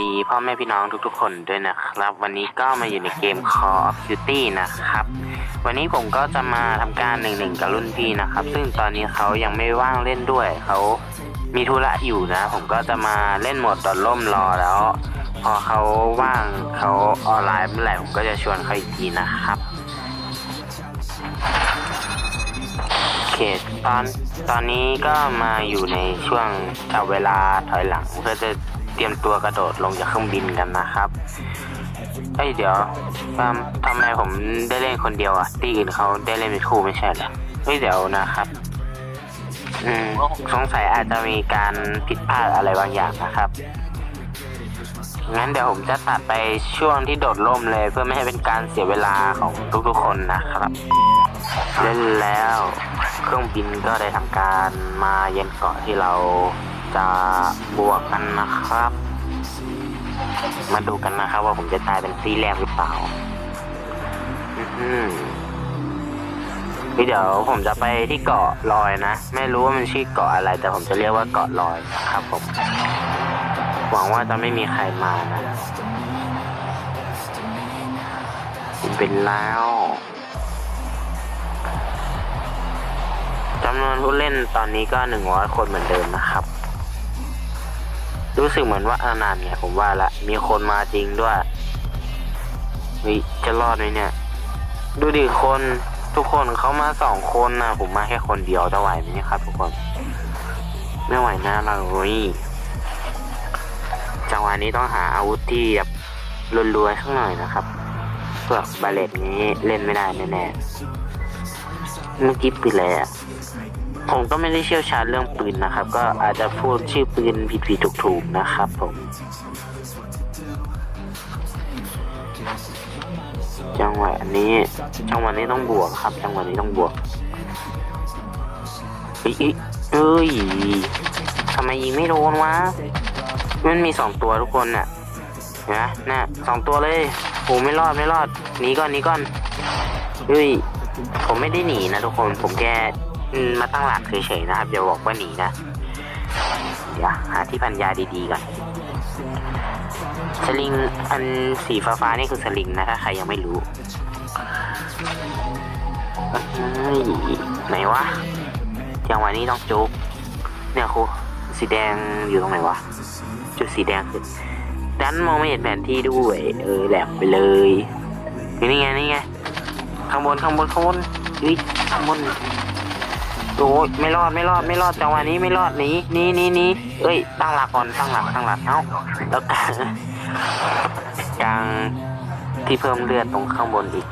ดีพ่อแม่พี่น้องทุกๆ คนด้วยนะครับ วันนี้ก็มาอยู่ในเกม Call of Duty นะครับ วันนี้ผมก็จะมาทำการหนึ่งหนึ่งกับรุ่นพี่นะครับ ซึ่งตอนนี้เขายังไม่ว่างเล่นด้วยเขามีธุระอยู่นะ ผมก็จะมาเล่นหมดตอนล่มรอแล้ว พอเขาว่างเขาออนไลน์เมื่อไหร่ผมก็จะชวนเขาอีกทีนะครับโอเคตอนตอนนี้ก็มาอยู่ในช่วงจับเวลาถอยหลังเพื่อจะ เตรียมตัวกระโดดลงจากเครื่องบินกันนะครับเอ้ยเดี๋ยวทำทำไมผมได้เล่นคนเดียวอะที่อื่นเขาได้เล่นเป็นคู่ไม่ใช่เหรอเฮ้ยเดี๋ยวนะครับอืมสงสัยอาจจะมีการผิดพลาดอะไรบางอย่างนะครับงั้นเดี๋ยวผมจะตัดไปช่วงที่โดดร่มเลย เพื่อไม่ให้เป็นการเสียเวลาของทุกๆคนนะครับ เล่นแล้วเครื่องบินก็ได้ทำการมาเย็นเกาะที่เรา จะบวกกันนะครับ มาดูกันนะครับว่าผมจะตายเป็นตีแรกหรือเปล่าอื้อหือเดี๋ยวผมจะไปที่เกาะลอยนะ ไม่รู้ว่ามันชื่อเกาะอะไร แต่ผมจะเรียกว่าเกาะลอยนะครับผม หวังว่าจะไม่มีใครมานะเป็นแล้วจำนวนผู้เล่นตอนนี้ก็หนึ่งร้อยคนเหมือนเดิมนะครับ รู้สึกเหมือนว่าอานานเนี่ยผมว่าละมีคนมาจริงด้วยวิจะรอดไหมเนี่ย ดูดิคนทุกคนเขามาสองคนนะผมมาแค่คนเดียวจะไหวไหมเนี่ยครับ ทุกคน ไม่ไหวนะเราเฮ้ยจังหวะนี้ต้องหาอาวุธที่แบบรวยๆข้างหน่อยนะครับเพื่อบาเลตนี้เล่นไม่ได้แน่ๆเมื่อกี้ปืนอะไรอะ ผมก็ไม่ได้เชี่ยวชาญเรื่องปืนนะครับ ก็อาจจะพูดชื่อปืนผิดๆถูกๆนะครับผมจังหวะนี้ จังหวะนี้ต้องบวกครับ จังหวะนี้ต้องบวกอ้ยเอ้ยยทำไมยิงไม่โดนวะ มันมีสองตัวทุกคนน่ะเห็นะน่ะสองตัวเลยโอ้ไม่รอดไม่รอดหนีก่อนหนีก่อนเฮ้ยผมไม่ได้หนีนะทุกคนผมแค่ อืมมาตั้งหลักเฉยๆนะครับอย่าบอกว่าหนีนะ เดี๋ยวหาที่พันยาดีๆก่อน สลิงอันสีฟ้าๆนี่คือสลิงนะถ้าใครยังไม่รู้ไหนวะจังหวะนี้ต้องจุกเนี่ยครูสีแดงอยู่ตรงไหนวะ จุดสีแดงคือดันมองไม่เห็นแผนที่ด้วย เออแหลมไปเลยนี่ไงนี่ไงข้างบนข้างบนข้างบนเฮ้ยข้างบน โอ้ยไม่รอดไม่รอดไม่รอดจังหวะนี้ไม่รอดหนีหนีหนีหนีเอ้ยตั้งหลักก่อนตั้งหลักตั้งหลักเอ้าแล้วกลางกลางที่เพิ่มเลือดตรงข้างบนอีก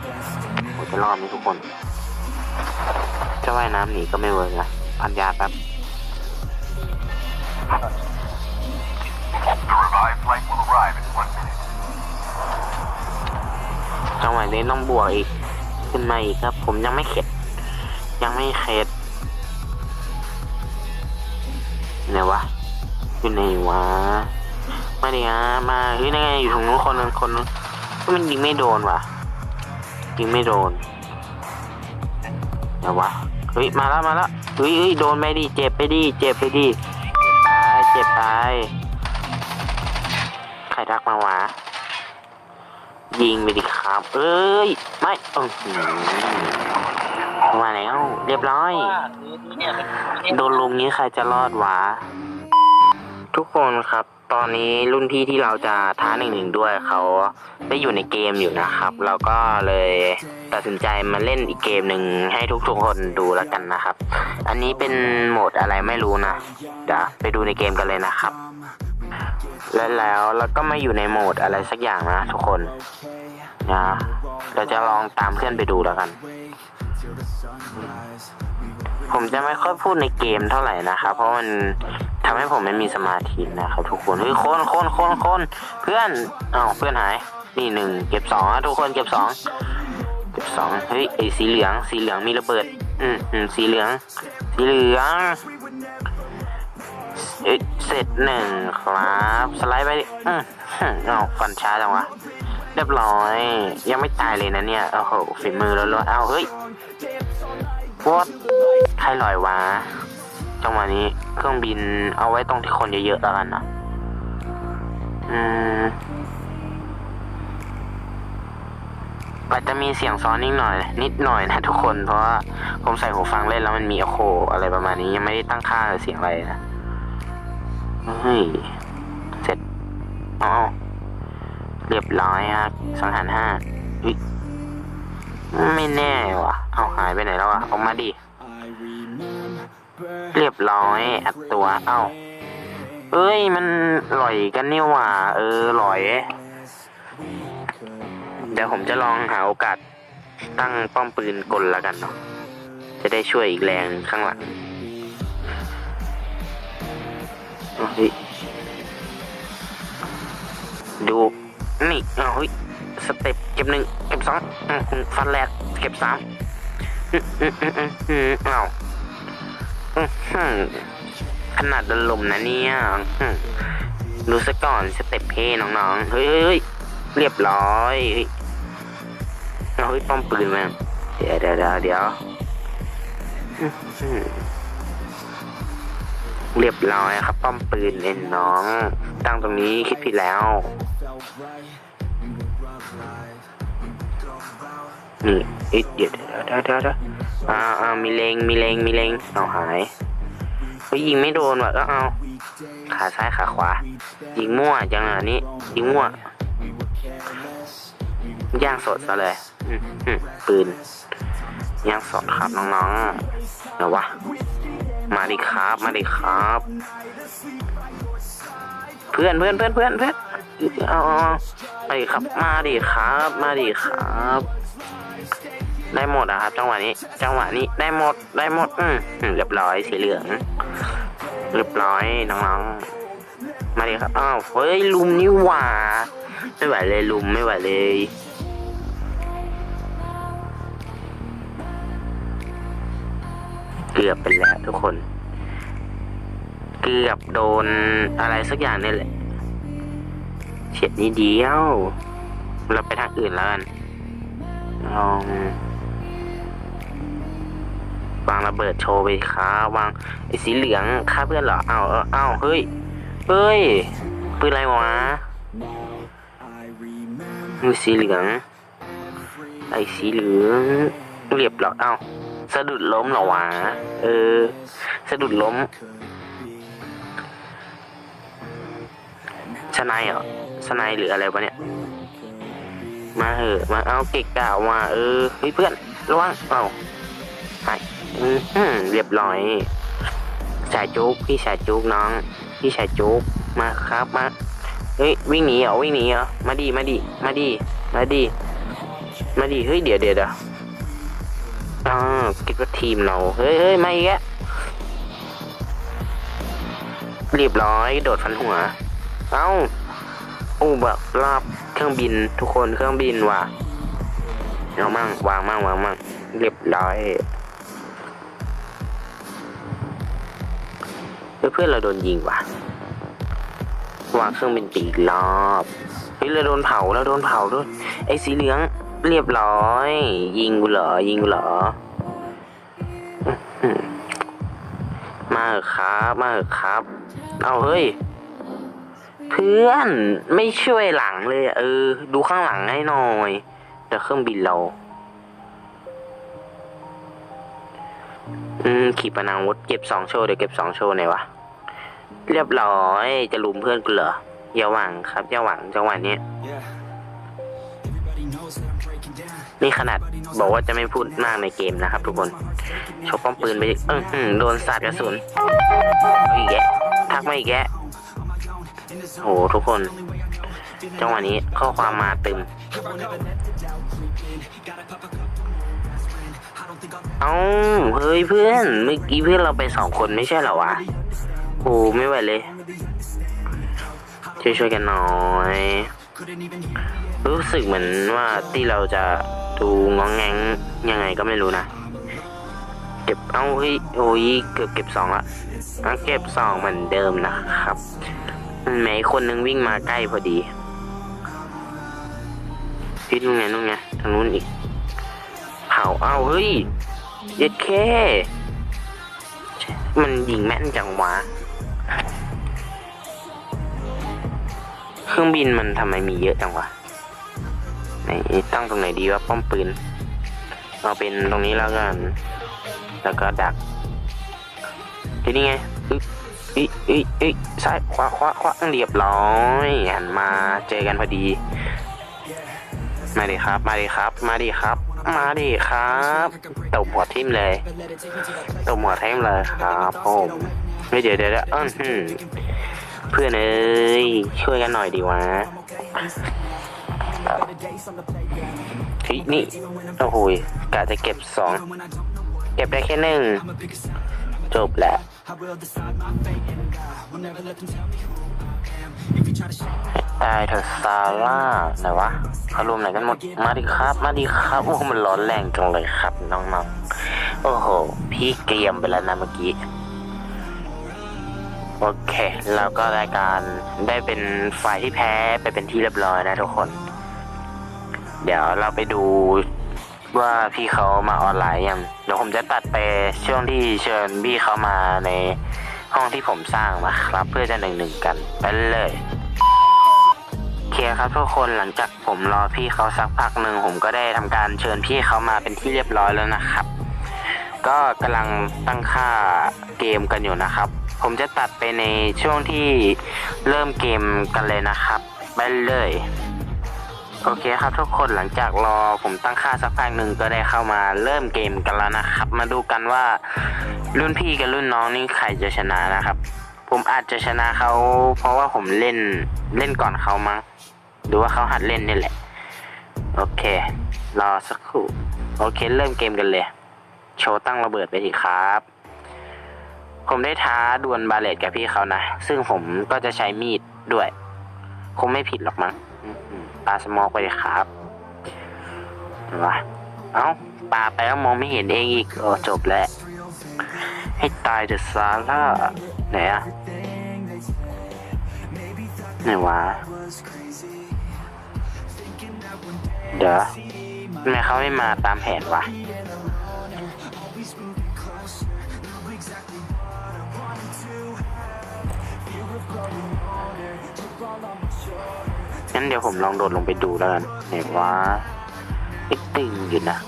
โอ้จะรอดไหมทุกคนจะว่ายน้ำหนีก็ไม่เวิร์กนะพันยาแป๊บจังหวะนี้ต้องบวกอีกขึ้นมาอีกครับ ผมยังไม่เข็ดยังไม่เข็ด ไหนวะอยู่ไหนวะมาดิฮะมาเฮ้ยนั่ไงอยู่ตรงนู้นคนนึงคนนึงมันยิงไม่โดนว่ะยิงไม่โดนไหนวะเฮ้ยมาแล้วมาแล้วเฮ้ยเฮ้ยโดนไปดิเจ็บไปดิเจ็บไปดิตายเจ็บตายใครทักมาวะยิงไปดิครับ เอ้ย ไม่ออหือ มาแล้ว เรียบร้อย โดนลุมนี้ใครจะรอดวะ ทุกคนครับ ตอนนี้รุ่นพี่ที่เราจะท้าหนึ่งหนึ่งด้วยเขาได้อยู่ในเกมอยู่นะครับ เราก็เลยตัดสินใจมาเล่นอีกเกมหนึ่งให้ทุกๆคนดูแล้วกันนะครับ อันนี้เป็นโหมดอะไรไม่รู้นะเดี๋ยวไปดูในเกมกันเลยนะครับ และแล้วเราก็มาอยู่ในโหมดอะไรสักอย่างนะทุกคนนะเราจะลองตามเพื่อนไปดูแล้วกัน ผมจะไม่ค่อยพูดในเกมเท่าไหร่นะครับ เพราะมันทำให้ผมไม่มีสมาธินะครับทุกคนเฮ้ยคนคนคนคนเพื่อนอ้าวเพื่อนหายนี่หนึ่งเก็บสองทุกคนเก็บสองเก็บสองเฮ้ยไอสีเหลืองสีเหลืองมีระเบิด อืมอืมสีเหลือง สีเหลืองเอ้ยเสร็จหนึ่งครับ สไลด์ไปอืมเอาฟันช้าจังวะ เรียบร้อย ยังไม่ตายเลยนะเนี่ยโอ้โหฝีมือแล้วล้วนเอาเฮ้ยวอดใครลอยวะจังหวะนี้เครื่องบินเอาไว้ตรงที่คนเยอะๆแล้วกันนะอืมอาจจะมีเสียงซ้อนนิดหน่อย นิดหน่อยนะทุกคนเพราะว่าผมใส่หูฟังเล่นแล้วมันมีโอโคอะไรประมาณนี้ยังไม่ได้ตั้งค่าเสียงอะไรนะเฮ้ย เสร็จอ๋อเร้อยครับสังหารห้าอุ๊ยไม่แน่วะเอาหายไปไหนแล้วอะออกมาดิ เรียบร้อยอัดตัวเอ้าเอ้ย มันหล่อยกันนี่หว่า เออหล่อย เดี๋ยวผมจะลองหาโอกาสตั้งป้อมปืนกลแล้วกันเนาะจะได้ช่วยอีกแรงข้างหลังเฮ้ยดู นี่อ้าวเฮ้ยสเต็ปเก็บหนึ่งเก็บสองอืมอืมฟันแรกเก็บสามอืมอืมอืมอืมเอ้าวอื้อหือขนาดโดนลมนะเนี่ยดูซะก่อนสเต็ปเพ่น้องๆ เฮ้ยเรียบร้อยเฮ้ยเฮ้ยป้อมปืนมาเดี๋ยวเดี๋ยวเดี๋ยวเดี๋ยวเรียบร้อยครับ ป้อมปืนเอ็นน้อง ตั้งตรงนี้คิดผิดแล้ว นี่เอ๊ะเดี๋ยวเดี๋ยวเดี๋ยวเดี๋ยวเดี๋ยวอ่าอ่ามีเลงมีเลงมีเลงเอาหายเฮ้ยยิงไม่โดนว่ะก็เอา ขาซ้ายขาขวา ยิงมั่วจังอะนี่ยิงมั่ว ย่างสดซะเลยอืมอืมปืน ย่างสดครับน้องๆเดี๋ยววะ มาดิครับ มาดิครับ เพื่อนเพื่อนเพื่อนเพื่อนเพื่อน เอาเอาเอาไปครับมาดิครับ มาดิครับ ได้หมดอะครับ จังหวะนี้ จังหวะนี้ได้หมดได้หมดอืมอืมเรียบร้อยสีเหลืองเรียบร้อยน้องๆมาดิครับอ้าวเฮ้ยลุมนี่หว่าไม่ไหวเลยลุมไม่ไหวเลยเกือบไปแล้วทุกคน เกือบโดนอะไรสักอย่างนี่แหละ เฉียดนิดเดียว เราไปทางอื่นแล้วกันลอง วางระเบิดโชว์ไปครับวางไอ้สีเหลืองฆ่าเพื่อนเหรอเอาเอาเอาเฮ้ยเฮ้ยปืนอะไรวะมือสีเหลือง ไอ้สีเหลืองเรียบหรอเอ้าสะดุดล้มเหรอวะเออ สะดุดล้มชนายเหรอ ชนายหรืออะไรวะเนี่ย มาเถอะมาเอาเก็กกล่าวมาเออเฮ้ยเพื่อนระวังเอ้าหายอือหือเรียบร้อยสายจุกพี่สายจุกน้อง พี่สายจุกมาครับมาเฮ้ยวิ่งหนีเหรอวิ่งหนีเหรอมาดีมาดีมาดีมาดีมาดีเฮ้ยเดี๋ยวเดี๋ยวเดี๋ยวอ่าคิดว่าทีมเราเฮ้ยเฮ้ยมาอีกแล้วเรียบร้อยโดดฟันหัว เอ้าโอ้แบบลาบเครื่องบินทุกคนเครื่องบินว่ะเอามั่งวางมั่งวางมั่งเรียบร้อยเพื่อนเราโดนยิงว่ะวางเครื่องบินตีกรอบเฮ้ยเราโดนเผาเราโดนเผาด้วยไอ้สีเหลืองเรียบร้อย ยิงกูเหรอยิงกูเหรออื้อหือมาเถอะครับมาเถอะครับ เอาเฮ้ย เพื่อนไม่ช่วยหลังเลยอะเออ ดูข้างหลังให้หน่อยเดี๋ยวเครื่องบินเรา อืมขีปนาวุธเก็บสองโชว์เดี๋ยวเก็บสองโชว์ไหนอยวะเรียบร้อยจะลุมเพื่อนกูเหรออย่าหวังครับอย่าหวังจังหวะนี้นี่ขนาดบอกว่าจะไม่พูดมากในเกมนะครับ ทุกคนชกป้อมปืนไปดิเออหือโดนสาดกระสุนเอาอีกแกะทักมาอีกแกะ โหทุกคน จังหวะนี้ข้อความมาเตึมเอ้า เฮ้ยเพื่อน เมื่อกี้เพื่อนเราไปสองคนไม่ใช่เหรอวะโอ้ไม่ไหวเลย ช่วยช่วยกันหน่อย รู้สึกเหมือนว่าที่เราจะดูงองแงงยังไงก็ไม่รู้นะเก็บเอ้าเฮ้ยโอ้ยเกือบเก็บสองละเก็บสองเหมือนเดิมนะครับ แหมอีกคนนึงวิ่งมาใกล้พอดีพิษนู่นไงนู่นไงทางนู้นอีกเผาเอาเฮ้ยเย็ดแค่มันยิงแม่นจังวะเครื่องบินมันทำไมมีเยอะจังวะไหนตั้งตรงไหนดีวะป้อมปืนเอาเป็นตรงนี้แล้วกัน แล้วก็ดักทีนี้ไง อึ๊บอึ๊บอึ๊บอึ๊บซ้ายขวาขวาขวาเรียบร้อยหันมาเจอกันพอดี มาดิครับ มาดิครับ มาดิครับ มาดิครับตบหัวทิ่มเลยตบหัวทิมเลยครับผมเฮ้ยเดี๋ยวเดี๋ยวเดี๋ยวอื้อเพื่อนเอ้ยช่วยกันหน่อยดีวะเฮ้ยนี่โอ้โหกะจะเก็บสองเก็บได้แค่หนึ่งจบแหละ ตายเถอะซาร่าไหนวะเขารวมไหนกันหมด มาดิครับ มาดิครับ โอ้ มันร้อนแรงจังเลยครับ น้องๆ โอ้โห พี่เกรียมไปแล้วนะเมื่อกี้ โอเคเราก็รายการได้เป็นฝ่ายที่แพ้ไปเป็นที่เรียบร้อยนะทุกคน เดี๋ยวเราไปดู ว่าพี่เขามาออนไลน์ยังเดี๋ยวผมจะตัดไปช่วงที่เชิญพี่เขามาในห้องที่ผมสร้างมาครับ เพื่อจะหนึ่งหนึ่งกันไปเลยโอเคครับทุกคนหลังจากผมรอพี่เขาสักพักหนึ่งผมก็ได้ทำการเชิญพี่เขามาเป็นที่เรียบร้อยแล้วนะครับ ก็กำลังตั้งค่าเกมกันอยู่นะครับ ผมจะตัดไปในช่วงที่เริ่มเกมกันเลยนะครับ ไปเลย โอเคครับทุกคนหลังจากรอผมตั้งค่าสักพักหนึ่งก็ได้เข้ามาเริ่มเกมกันแล้วนะครับ มาดูกันว่ารุ่นพี่กับรุ่นน้องนี่ใครจะชนะนะครับ ผมอาจจะชนะเขาเพราะว่าผมเล่นเล่นก่อนเขามั้งหรือว่าเขาหัดเล่นนี่แหละ โอเค รอสักครู่โอเคเริ่มเกมกันเลย โชว์ตั้งระเบิดไปทีครับ ผมได้ท้าดวลบาเลตกับพี่เขานะ ซึ่งผมก็จะใช้มีดด้วย คงไม่ผิดหรอกมั้ง ปลาสมอกไปเลยครับเห็นปะเอ้าปาไปแล้วมองไม่เห็นเองอีกโอ้จบแล้ว ให้ตายเดอะซาร่าไหนอะไหนวะเดี๋ยวทำไมเขาไม่มาตามแผนวะ งั้นเดี๋ยวผมลองโดดลงไปดูแล้วกันเห็นว่าไอ้ตึงอยู่นะ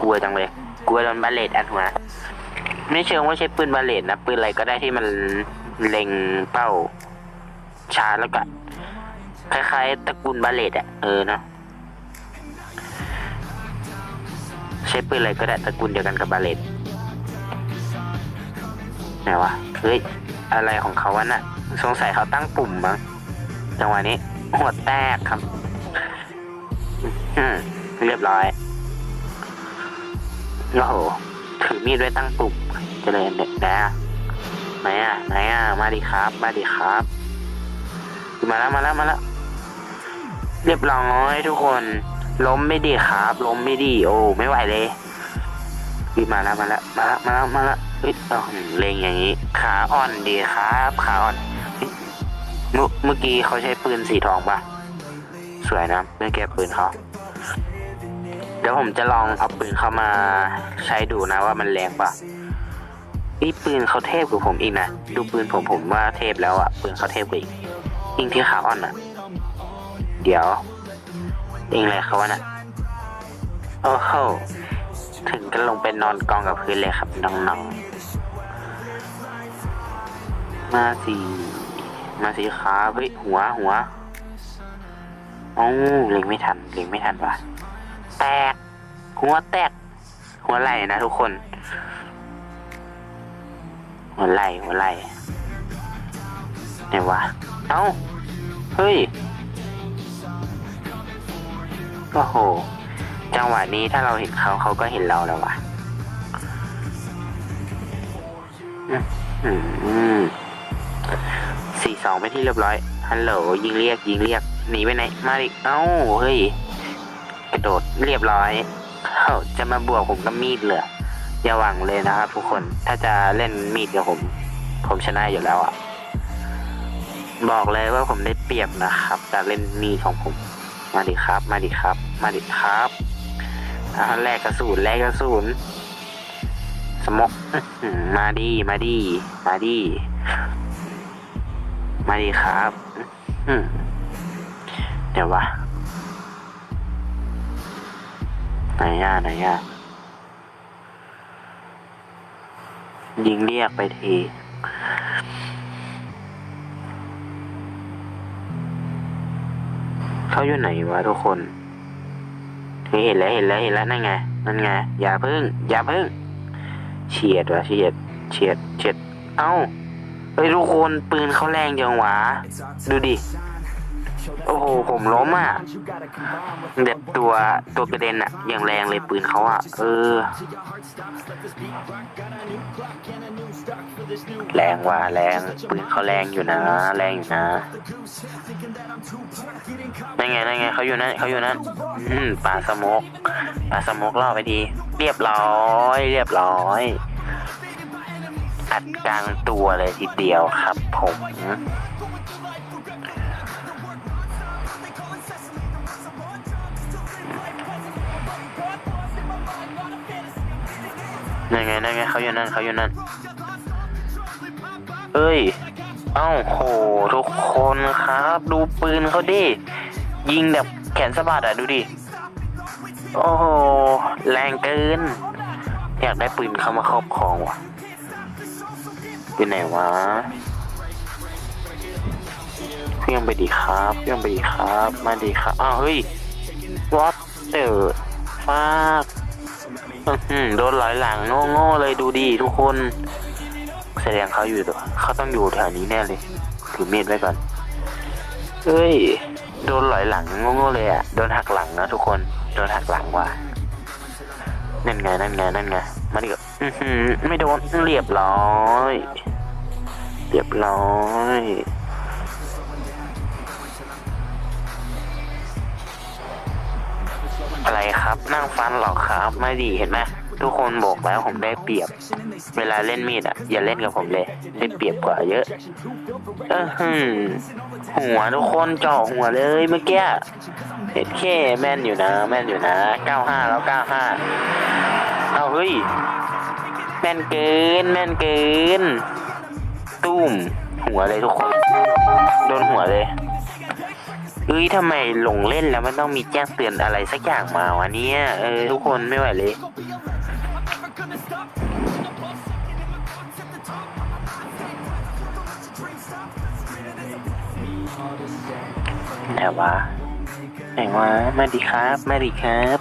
กลัวจังเลย กลัวโดนบาเลตอัดหัวไม่เชิงว่าใช้ปืนบาเลตนะ ปืนอะไรก็ได้ที่มันเล็งเป้าช้าแล้วก็คล้ายๆตระกูลบาเลตอะเออเนาะใช้ปืนอะไรก็ได้ตระกูลเดียวกันกับบาเลตไหนวะเฮ้ยอะไรของเขาวะน่ะ สงสัยเขาตั้งปุ่มมั้งจังหวะนี้ หัวแตกครับอืมเรียบร้อยโอ้โหถือมีดไว้ตั้งปุ่มเจริญเด็กนะไหนอะไหนอะมาดิครับ มาดิครับมาแล้วมาแล้วมาแล้วเรียบร้อยทุกคน ล้มไม่ดีครับ ล้มไม่ดีโอ้ไม่ไหวเลยวีมาแล้วมาแล้วมาแล้วมาแล้วมาแล้วเฮ้ยเอาเลงอย่างนี้ ขาอ่อนดีครับ ขาอ่อน เมื่อเมื่อกี้เขาใช้ปืนสีทองปะสวยนะเมื่อแกปืนเขาเดี๋ยวผมจะลองเอาปืนเข้ามาใช้ดูนะว่ามันแรงปะนี่ปืนเขาเทพกว่าผมอีกนะดูปืนผมผมว่าเทพแล้วอะปืนเขาเทพกว่าอีกยิงที่ขาอ่อนอะเดี๋ยวยิงอะไรเขาวะน่ะโอ้โหถึงกันลงไปนอนกองกับพื้นเลยครับน้องๆมาสิ มาสีขาเฮ้ยหัวหัวเอ้เล็งไม่ทันเล็งไม่ทันว่ะแตก หัวแตก หัวไหล่นะทุกคน หัวไหล่หัวไหล่ไหนวะเอ้า เฮ้ยโอ้โห จังหวะนี้ถ้าเราเห็นเขาเขาก็เห็นเราแล้ววะอืม สี่สองไปที่เรียบร้อย ฮัลโหลยิงเรียกยิงเรียก หนีไปไหน มาดิเอ้า เฮ้ย กระโดดเรียบร้อยเขาจะมาบวกผมกับมีดเหรออย่าหวังเลยนะครับทุกคน ถ้าจะเล่นมีดกับผม ผมชนะอยู่แล้วอะบอกเลยว่าผมได้เปรียบนะครับ การเล่นมีดของผม มาดิครับ มาดิครับ มาดิครับแลกกระสุนแลกกระสุนสมกมาดี มาดี มาดี มาดีครับเดี๋ยววะไหนย่าไหนย่ายิงเรียกไปทีเขาอยู่ไหนวะทุกคนเฮ้ยเห็นแล้วเห็นแล้วเห็นแล้วนั่นไงนั่นไงอย่าพึ่งอย่าพึ่งเฉียดวะเฉียดเฉียดเฉียดเอ้า เฮ้ยทุกคนปืนเขาแรงจังหวะ ดูดิ โอ้โห ผมล้มอะเด็ดตัวตัวกระเด็นอะ อย่างแรงเลยปืนเขาอะ เออ แรงว่ะแรงปืนเขาแรงอยู่นะ แรงอยู่นะนั่นไงนั่นไงเขาอยู่นั่นเขาอยู่นั่นอืมปลาสมกปลาสมกล่อไปที เรียบร้อย เรียบร้อย อัดกลางตัวเลยทีเดียวครับผมนั่นไงนั่นไงเขาอยู่นั่นเขาอยู่นั่นเอ้ย เอ้าโห ทุกคนครับ ดูปืนเขาดิ ยิงแบบแขนสะบัดอะ ดูดิ โอ้โห แรงเกิน อยากได้ปืนเข้ามาครอบครองว่ะ ปืนไหนวะเพียงไปดีครับเพียงไปดีครับ มาดีครับ อ้าวเฮ้ย what the fuck อื้อหือโดนหลอยหลังโง่ๆเลยดูดิทุกคน แสดงเขาอยู่ตัวเขาต้องอยู่แถวนี้แน่เลยถือมีดไว้ก่อนเฮ้ย โดนหลอยหลังโง่ๆเลยอะ โดนหักหลังนะทุกคน โดนหักหลังว่ะนั่นไงนั่นไงนั่นไงมาดิก็อื้อหือไม่โดนเรียบร้อย เรียบร้อยอะไรครับนั่งฟันหรอครับ ไม่ดีเห็นไหมทุกคนบอกแล้วผมได้เปรียบ เวลาเล่นมีดอะ อย่าเล่นกับผมเลย ได้เปรียบกว่าเยอะ เออหืมหัวทุกคนเจาะหัวเลยเมื่อกี้เห็นแค่แม่นอยู่นะ แม่นอยู่นะเก้าห้าแล้วเก้าห้าเอาเฮ้ย แม่นเกิน แม่นเกิน ตุ้ม หัวเลยทุกคน โดนหัวเลยเอ้ยทำไมหลงเล่นแล้วมันต้องมีแจ้งเตือนอะไรสักอย่างมาวะเนี่ยเออทุกคนไม่ไหวเลยไหนวะไหนวะมาดีครับ มาดีครับ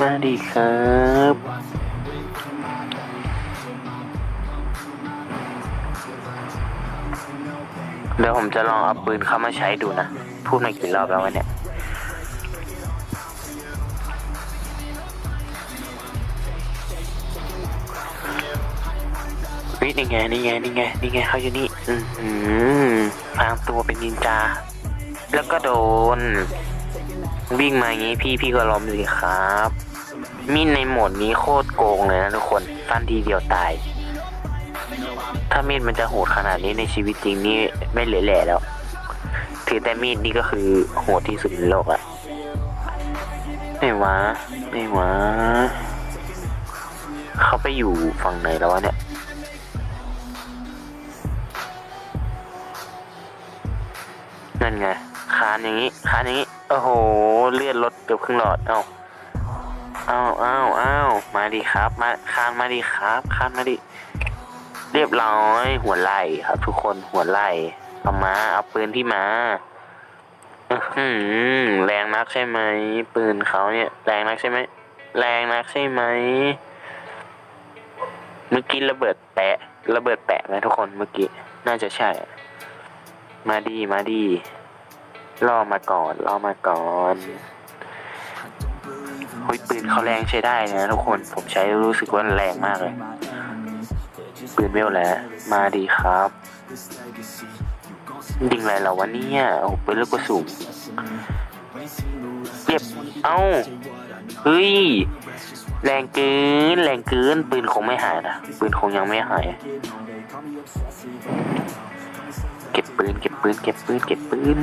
มาดีครับ เดี๋ยวผมจะลองเอาปืนเข้ามาใช้ดูนะ พูดมากี่รอบแล้ววะเนี่ยวินี่ไงนี่ไงนี่ไงนี่ไงเขาอยู่นี่ อือหือพางตัวเป็นนินจา แล้วก็โดน วิ่งมาอย่างงี้พี่พี่ก็ล้มสิครับ มีดในโหมดนี้โคตรโกงเลยนะทุกคนฟันทีเดียวตาย ถ้ามีดมันจะโหดขนาดนี้ในชีวิตจริงนี่ไม่เหลือแหล่แล้ว ถือแต่มีดนี่ก็คือโหดที่สุดในโลกอะไม่วะไม่วะเขาไปอยู่ฝั่งไหนแล้ววะเนี่ยนั่นไงคานอย่างนี้คานอย่างนี้ โอ้โห เลือดลดเกือบครึ่งหลอด เอ้าเอ้าเอ้าเอ้ามาดีครับ มาคานมาดีครับ คานมาดี เรียบร้อย หัวไหล่ครับ ทุกคนหัวไหล่เอามาเอาปืนที่มาอืแรงนักใช่ไหมปืนเขาเนี่ย แรงนักใช่ไหมแรงนักใช่ไหมเมื่อกี้ระเบิดแปะ ระเบิดแปะไหมทุกคนเมื่อกี้น่าจะใช่ มาดีมาดีล่อมาก่อนล่อมาก่อนเฮ้ยปืนเขาแรงใช้ได้นะทุกคนผมใช้รู้สึกว่าแรงมากเลย ปืนเวลแล้วมาดีครับ ยิงอะไรเราวะเนี่ยโอ้โหปืนลูกกระสุนเจ็บเอ้าเฮ้ย แรงเกิน แรงเกิน ปืนคงไม่หายนะ ปืนคงยังไม่หาย เก็บปืน เก็บปืน เก็บปืน เก็บปืน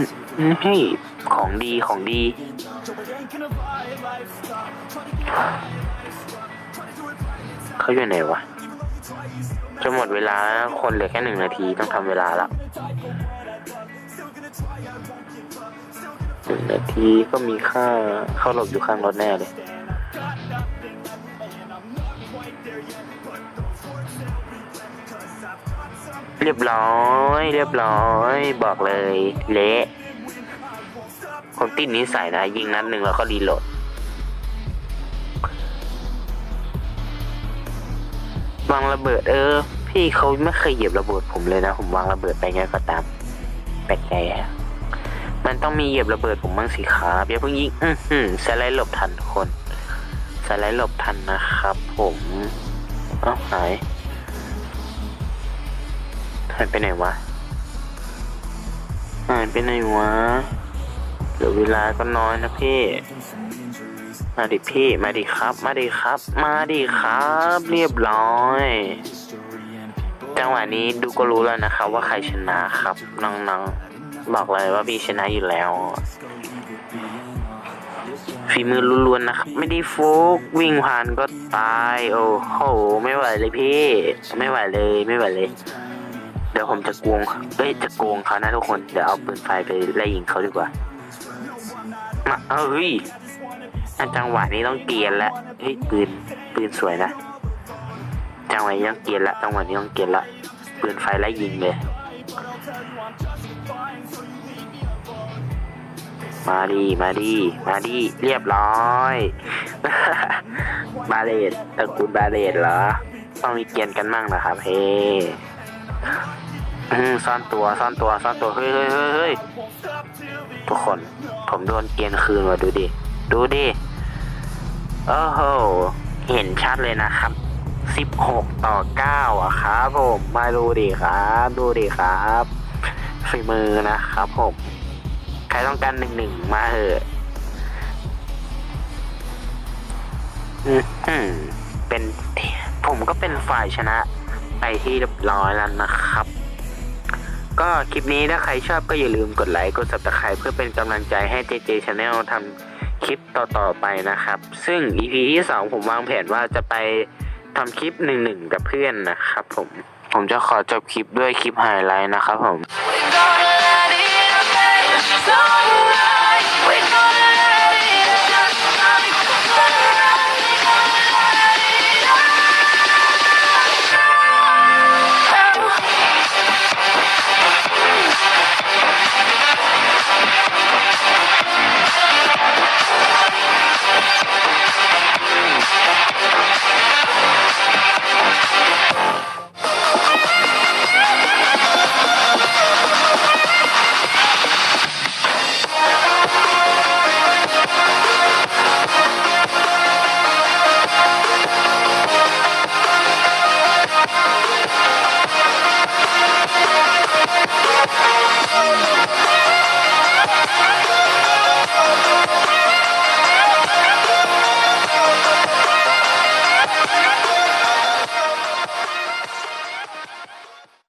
เฮ้ยของดี ของดี เขาอยู่ไหนวะ จะหมดเวลาคนเหลือแค่หนึ่งนาทีต้องทำเวลาล้วหนึ่งนาทีก็มีค่าเข้าหลบอยู่ข้างรถแน่เลยเรียบร้อย เรียบร้อย บอกเลย เละผมติดนิสัยนะ ยิงนัดหนึ่งแล้วก็รีโหลด วางระเบิดเออ พี่เขาไม่เคยเหยียบระเบิดผมเลยนะ ผมวางระเบิดไปไงก็ตามแปลกใจอะมันต้องมีเหยียบระเบิดผมบ้างสิครับอย่าเพิ่งยิงอือหือสไลด์หลบทันทุกคนสไลด์หลบทันนะครับ ผมเอ้าหายหายไปไหนวะหายไปไหนวะเหลือเวลาก็น้อยนะพี่ มาดิพี่มาดิครับ มาดิครับ มาดิครับ เรียบร้อย จังหวะนี้ดูก็รู้แล้วนะครับ ว่าใครชนะครับน้องๆบอกเลยว่าพี่ชนะอยู่แล้วฝีมือล้วนๆนะครับ ไม่ได้โฟกวิ่งผ่านก็ตาย โอ้โห ไม่ไหวเลยพี่ ไม่ไหวเลยไม่ไหวเลย เดี๋ยวผมจะโกงเอ้ยจะโกงเขานะทุกคน เดี๋ยวเอาปืนไฟไปไล่ยิงเขาดีกว่ามาเอ้ย อะจังหวะนี้ต้องเกียนแล้วเฮ้ยปืนปืนสวยนะจังหวะนี้ต้องเกียนละจังหวะนี้ต้องเกียนละปืนไฟไล่ยิงเลย มาดีมาดีมาดีเรียบร้อย บาเลตตระกูลบาเลตเหรอ ต้องมีเกียนกันมั่งนะครับเฮ้ซ่อนตัวซ่อนตัวซ่อนตัวเฮ้ยเฮ้ยเฮ้ยเฮ้ยทุกคน ผมโดนเกียนคืนมาดูดิ ดูดิ โอ้โห เห็นชัดเลยนะครับสิบหกต่อเก้าอะครับผม มาดูดิครับ ดูดิครับฝีมือนะครับผม ใครต้องการหนึ่งหนึ่งมาเถอะอือเป็นผมก็เป็นฝ่ายชนะไปที่เรียบร้อยแล้วนะครับ ก็คลิปนี้ถ้าใครชอบก็อย่าลืมกดไลค์ กด subscribe เพื่อเป็นกำลังใจให้ JJ Channel ทำ คลิปต่อๆไปนะครับ ซึ่ง EP ที่2ผมวางแผนว่าจะไปทำคลิปหนึ่งๆกับเพื่อนนะครับผม ผมจะขอจบคลิปด้วยคลิปไฮไลท์นะครับผม